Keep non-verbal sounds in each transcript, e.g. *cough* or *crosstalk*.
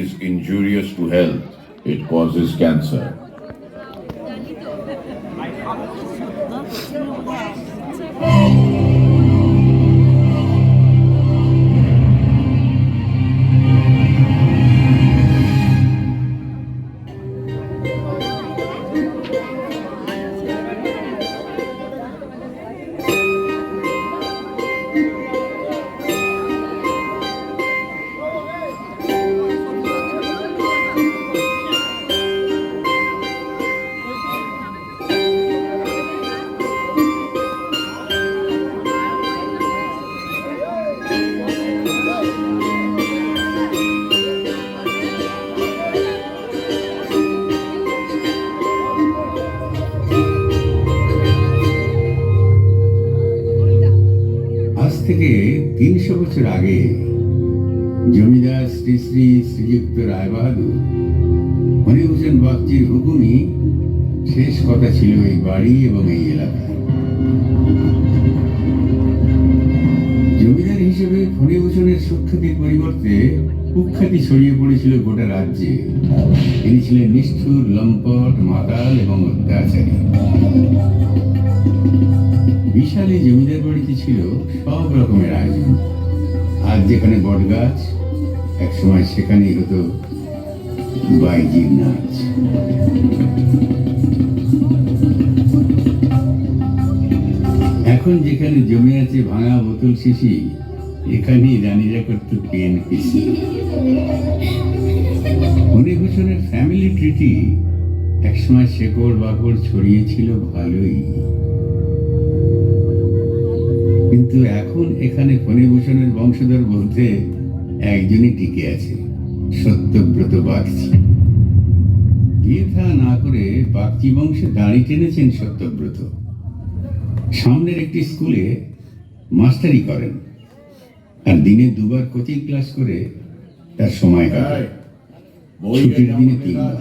is injurious to health. It causes cancer. তিনশো বছর আগে জমিদার শ্রী শ্রী শ্রীযুক্ত রায় বাহাদুর হরিভূষণ বাগচির হুকুমই শেষ কথা ছিল এই বাড়ি এবং এই এলাকায়। জমিদার হিসেবে ফণিভূষণের সুখ্যাতির পরিবর্তে কুখ্যাতি ছড়িয়ে পড়েছিল গোটা রাজ্যে। তিনি ছিলেন নিষ্ঠুর, লম্পট, মাতাল এবং অত্যাচারী। বিশাল এই জমিদার বাড়িতে ছিল সব রকমের আয়োজন। আজ যেখানে বটগাছ এক সময় সেখানেই হতো বাইজির নাচ। এখন যেখানে জমে আছে ভাঙা বোতল শিশি এখানেই রানীরা করতো পেন পিসি। মণিভূষণের ফ্যামিলি ট্রিটি একসময় শেকড় বাকড় ছড়িয়েছিল ভালোই। কিন্তু এখন এখানে ফণিভূষণের বংশধর বলতে একজনই টিকে আছে সত্যব্রত বাগচি। বিয়ে থা না করে বাগচি বংশে দাড়ি টেনেছেন সত্যব্রত। সামনের একটি স্কুলে মাস্টারি করেন আর দিনে দুবার কোচিং ক্লাস করে তার সময় কাটায় ছুটির দিনে তিনবার।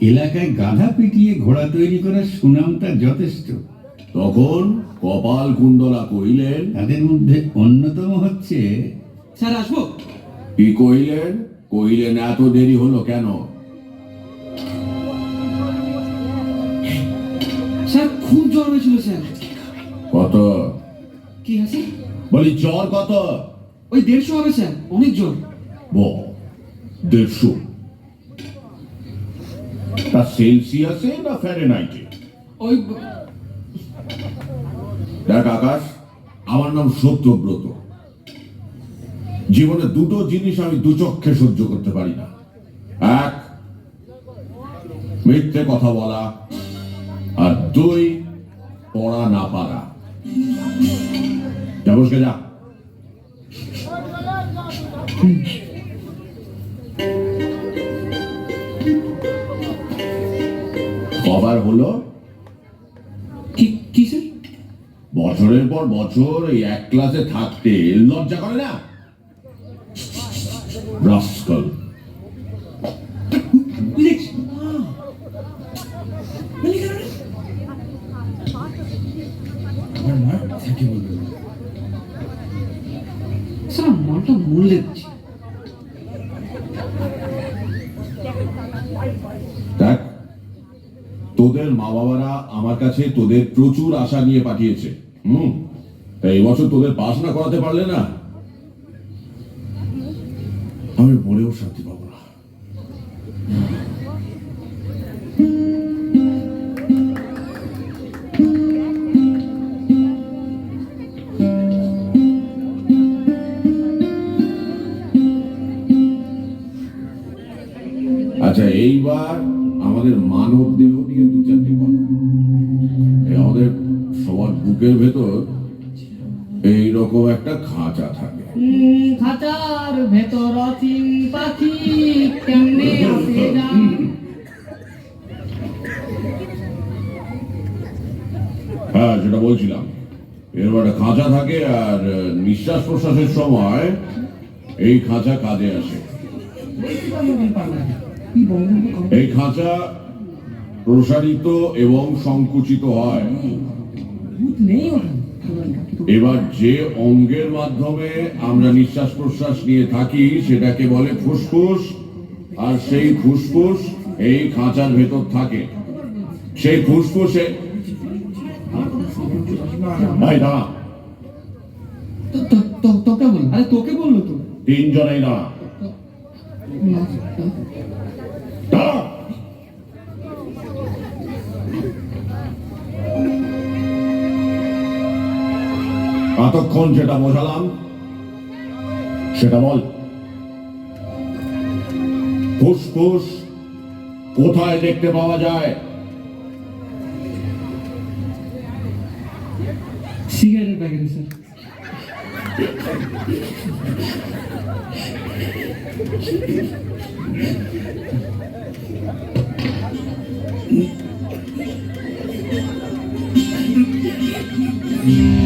এলাকায় গাধা পিটিয়ে ঘোড়া তৈরি করার সুনাম তার যথেষ্ট। তখন কপাল কুণ্ডলা কইলেন তাদের মধ্যে অন্যতম হচ্ছে স্যার আসব? কি কইলেন কইলেন এত দেরি হলো কেন? স্যার খুব জ্বর হয়েছিল স্যার। কত? কি আছে বলি জ্বর কত? ওই দেড়শো হবে স্যার অনেক জ্বর। ব দেড়শো। তা সেলসিয়াসে না ফ্যারেনহাইটে ওই দেখ আকাশ, আমার নাম সত্যব্রত জীবনে দুটো জিনিস আমি দু চক্ষে সহ্য করতে পারি না। এক, মিথ্যে কথা বলা। আর দুই, পড়া না পারা। যা বসকে যা। কবার হলো বছরের পর বছর এই এক ক্লাসে থাকতে লজ্জা করে না? রাস্কল? আমার মা বলবে মূল্যে দিচ্ছে। তোদের মা বাবারা আমার কাছে তোদের প্রচুর আশা নিয়ে পাঠিয়েছে। হুম, তা এই বছর তোদের পাস না করাতে পারলে না? আমি বলেও শান্তি পাবো না। আচ্ছা এইবার আমাদের মানব দেহ নিয়ে দু চারটে কথা বুকের ভেতর এইরকম একটা খাঁচা থাকে। খাঁচার ভেতর অচিন পাখি কেমনে আসে হ্যাঁ যেটা বলছিলাম। এরকম একটা খাঁচা থাকে আর নিঃশ্বাস প্রশ্বাসের সময় এই খাঁচা কাজে আসে। এই খাঁচা প্রসারিত এবং সংকুচিত হয়। নেই ওখানে এবার যে অঙ্গের মাধ্যমে আমরা নিঃশ্বাস প্রশ্বাস নিয়ে থাকি সেটাকে বলে ফুসফুস আর সেই ফুসফুস এই খাঁচার ভেতর থাকে সেই ফুসফুসে দাঁড়া তোকে বল আরে তোকে বলল তো তিনজনেই দাঁড়া দাঁড়া এতক্ষণ যেটা বোঝালাম সেটা বল। ফুসফুস কোথায় দেখতে পাওয়া যায়? সিগারেটের প্যাকেটে স্যার স্যার। *laughs*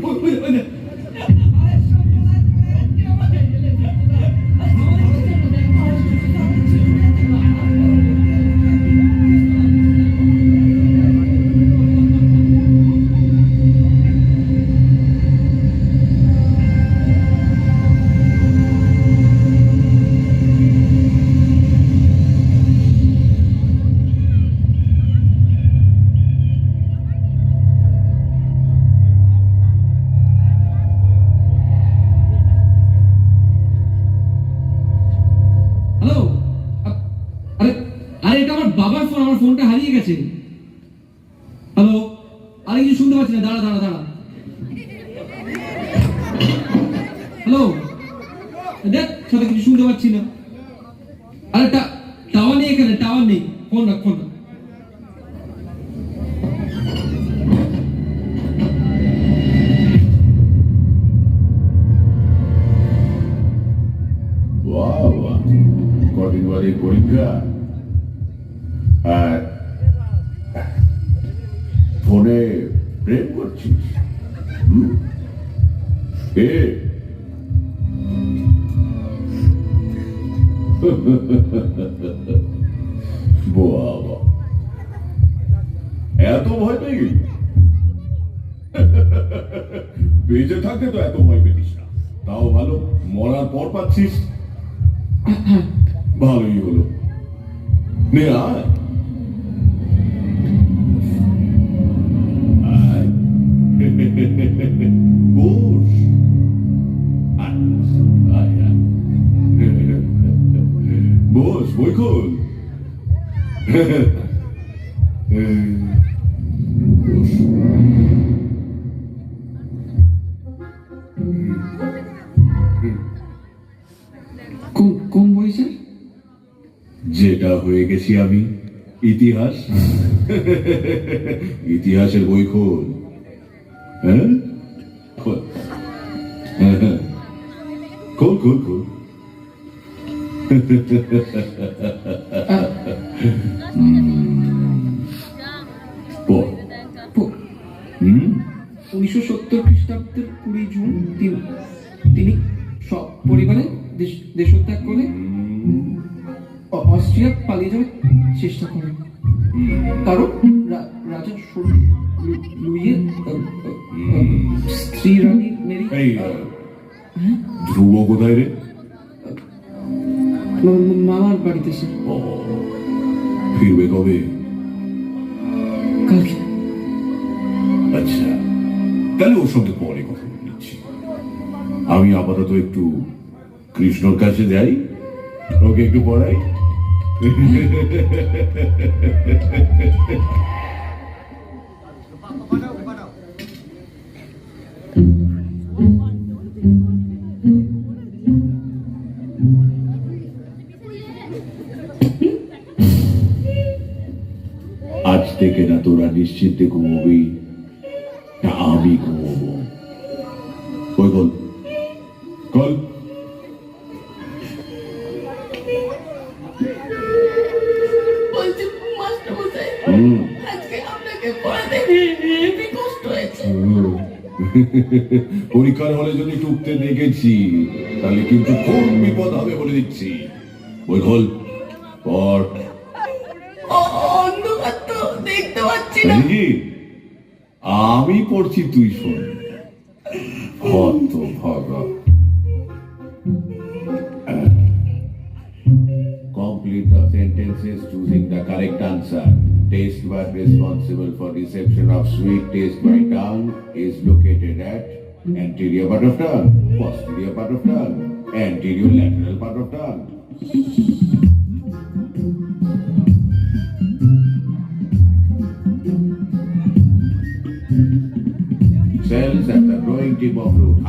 Cuida, cuida. কদিন বাদে পরীক্ষা আর, ফোনে প্রেম করছিস? এত ভয় পেয়ে গেলি? বেঁচে থাকতে তো এত ভয় পেতিস না। তাও ভালো, মরার পর পাচ্ছিস। ভালোই হলো নে আয় আয়। বস আয়, আয়, আয়। বস বই খোল গেছি আমি। ইতিহাস? ইতিহাসের বই খোল। হ্যাঁ? খোল। খোল খোল উনিশশো সত্তর খ্রিস্টাব্দের কুড়ি জুন তিন- তিনি সব পরিবারে দেশ দেশত্যাগ করে পালিয়ে যাওয়ার চেষ্টা করেন। কারণ রাজা লুইয়ের স্ত্রী রানী মেরি ধ্রুব কোথায় রে? মামার বাড়িতে সে ফিরবে কবে? কালকে। আচ্ছা তাহলে ওর সঙ্গে পরে কথা আমি আপাতত একটু কৃষ্ণর কাছে যাই ওকে একটু পড়াই। আজ থেকে না তোরা নিশ্চিন্তে ঘুমবি না আমি ঘুমবো *laughs* পরীক্ষার হলে যদি টুকতে দেখেছি তাহলে কিন্তু খুব বিপদ হবে বলে দিচ্ছি। ওই খোল পর। অন্ধকার তো দেখতে পাচ্ছি না। আমি পড়ছি তুই শোন। হত ভাগা। Complete the sentences choosing the correct answer. Taste bud responsible for reception of sweet taste by tongue is located at anterior part of tongue, posterior part of tongue, anterior lateral part of tongue. Cells at the growing tip of root.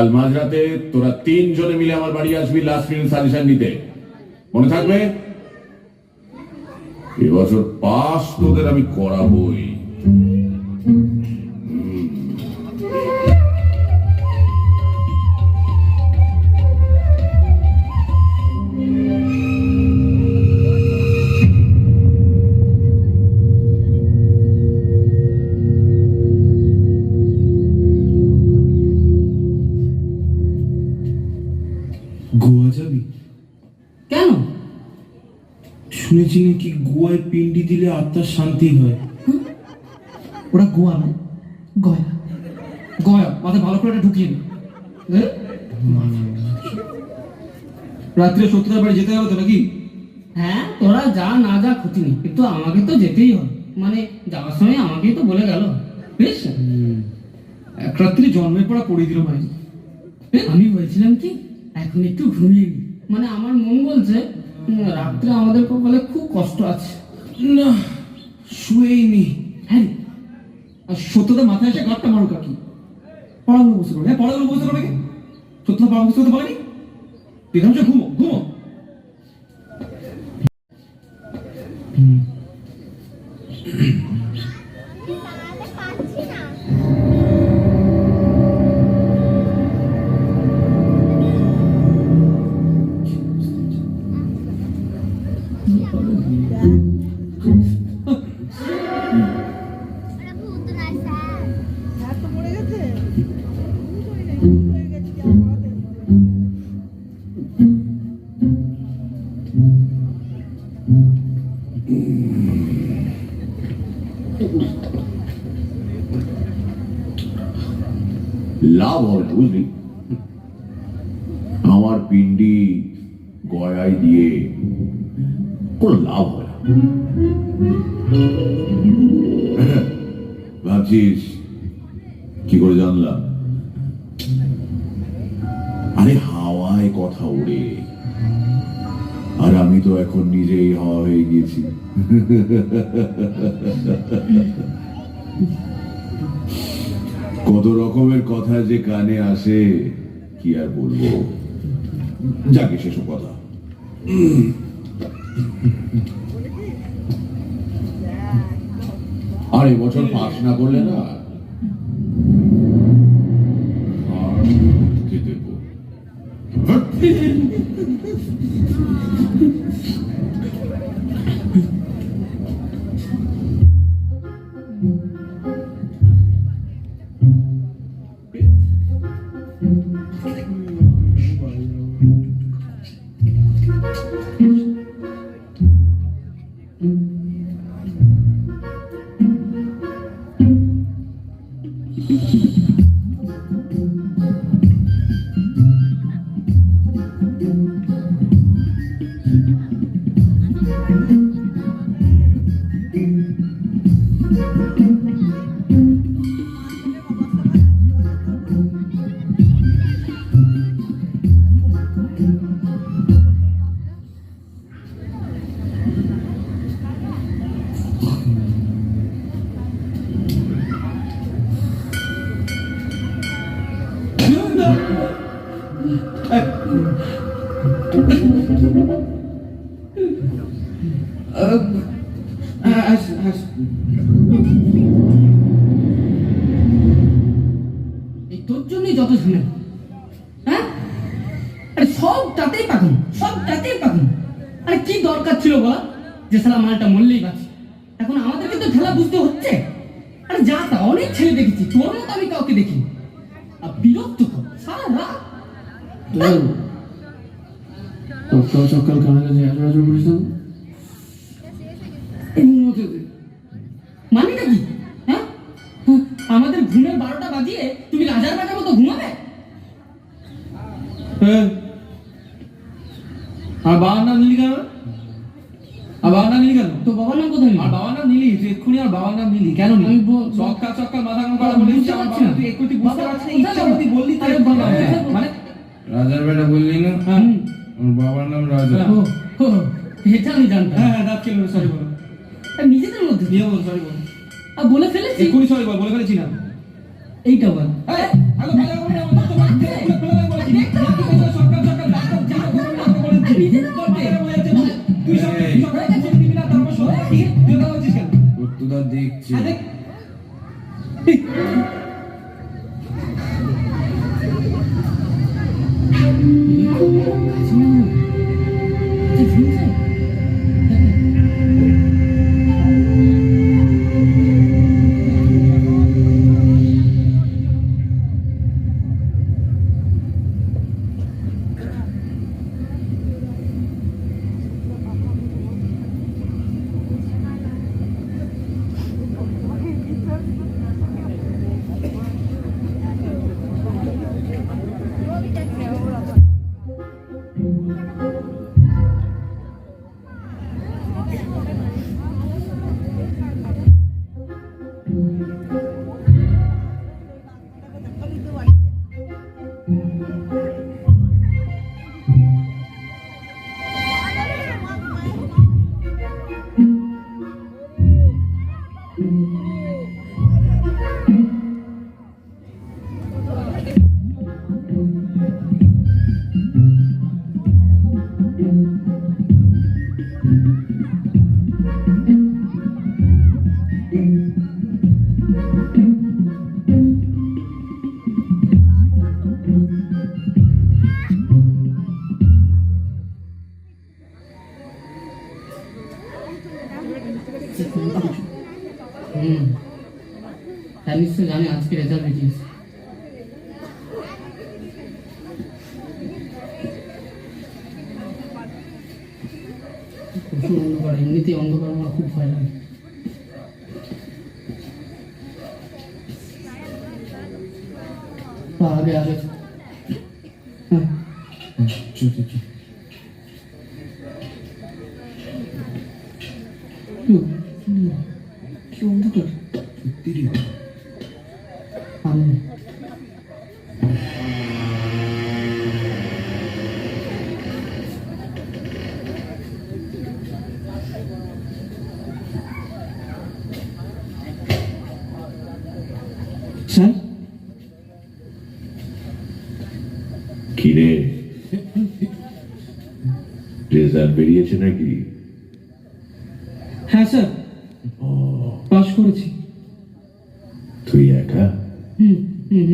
কাল মাঝরাতে তোরা তিনজনে মিলে আমার বাড়ি আসবি last minute suggestion নিতে। মনে থাকবে? এবছর পাস তোদের আমি করাবই। শুনেছি নাকি গোয়ায় পিন্ডি দিলে আত্মার শান্তি হয়? ওরা গোয়া না গয়া। গয়া মাথায় ভালো করে ঢুকিয়ে নি রাত্রে সত্যতার বাড়ি যেতে হবে তো নাকি? হ্যাঁ তোরা যা না যা ক্ষতি নেই কিন্তু আমাকে তো যেতেই হবে। মানে যাওয়ার সময় আমাকেই তো বলে গেল। বেশ? এক রাত্রি জন্মের পড়া পড়িয়ে দিল ভাই আমি বলছিলাম কি এখন একটু ঘুমিয়ে মানে আমার মন বলছে রাত্রে আমাদের কপালে খুব কষ্ট আছে। না শুয়েই নি। হ্যাঁ। আর সত্যতা মাথায় এসে মারুক আর কি পড়াগুলো বসে পড়ে। হ্যাঁ পড়াগুলো বসে পড়বে কি সত্যতা পড়া বসে করতে পারেনি? বিধান ঘুমো ঘুমো। লাভ হবে না বুঝলি আমার পিন্ডি গয়ায় দিয়ে কোন লাভ হয় না ভাবছিস *laughs* কত রকমের কথা যে কানে আসে, কি আর বলব? যাকে সেসব কথা। আর এবছর পাস না করলে না? দেবো। যত হ্যাঁ? আরে সবটাতেই পাকুন সবটাতেই পাকুন আরে কি দরকার ছিল বলা? যে সালা মালটা মরলেই বাঁচি। এখন আমাদেরকে তো বুঝতে হচ্ছে। আরে যা তা অনেক ছেলে দেখেছি তোর মতো আমি কাউকে দেখি আর বিরক্ত কর সারা রাত। সকাল সকাল কানে কাছে এত রাজু করিস না? মানেটা কি? কেন আর বাবার নাম নিলি কেন তো বাবার নাম কোথায় আর বাবার নাম নিলি তুই এক্ষুনি আর বাবার নাম নিলি কেন নিলি সকাল সকাল মাথা কাম করা বাবা, বলে বুঝতে আমার বাবা তুই একটু বুঝতে পারছিস না ইচ্ছা? করতে বললি তাই বাবা, হ্যাঁ, মানে রাজার বেটা বললি না? হ্যাঁ। ওর বাবার নাম রাজা। ও ও, এটা আমি জানতাম। হ্যাঁ হ্যাঁ দাঁত কেন সরি বলো। নিজেদের মধ্যে? নিয়ে বল সরি বল। আর বলে ফেলেছি? এক্ষুনি সরি বল বলে ফেলেছি না। এইটা বল। এই, সত্যদা দেখছি। Thank হুম তার নিশ্চয় জানে আজকে রেজাল্ট বেরিয়েছে প্রচুর অন্ধকার, এমনিতেই অন্ধকার আমার খুব ভয় লাগে। আগে আগে। হ্যাঁ। স্যার কিরে? রেজাল্ট বেরিয়েছে নাকি? হ্যাঁ স্যার। পাস করেছি। তুই একা?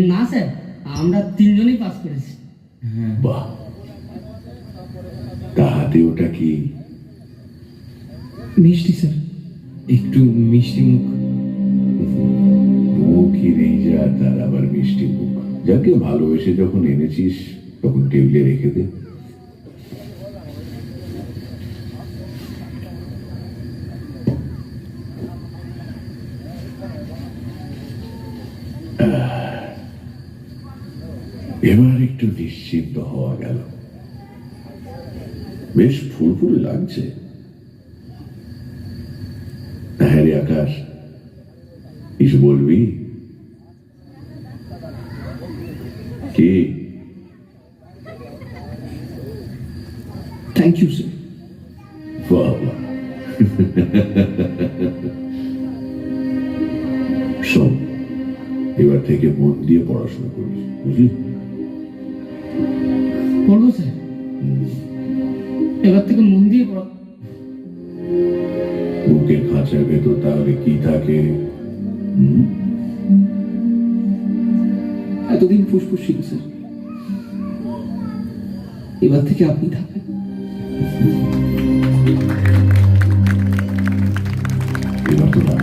না স্যার। আমরা তিনজনেই পাস করেছি। হ্যাঁ। বাহ। তাহাতে ওটা কি? মিষ্টি স্যার। একটু মিষ্টি মুখ যাকে ভালোবেসে যখন এনেছিস, তখন টেবিলে রেখে দে। এবার একটু নিশ্চিন্ত হওয়া গেল। বেশ ফুলফুল লাগছে। হ্যাঁ রে আকাশ কিছু বলবি পড়ব স্যার এবার থেকে মন দিয়ে পড়া। বুকের খাঁচার ভেতর তাহলে কি থাকে? এতদিন ফুসফুস ছিল স্যার। এবার থেকে আপনি থাকবেন। এবার তো না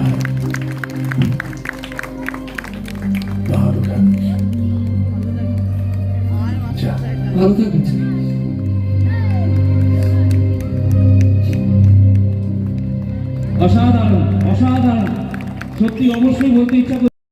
সত্যি অবশ্যই বলতে ইচ্ছা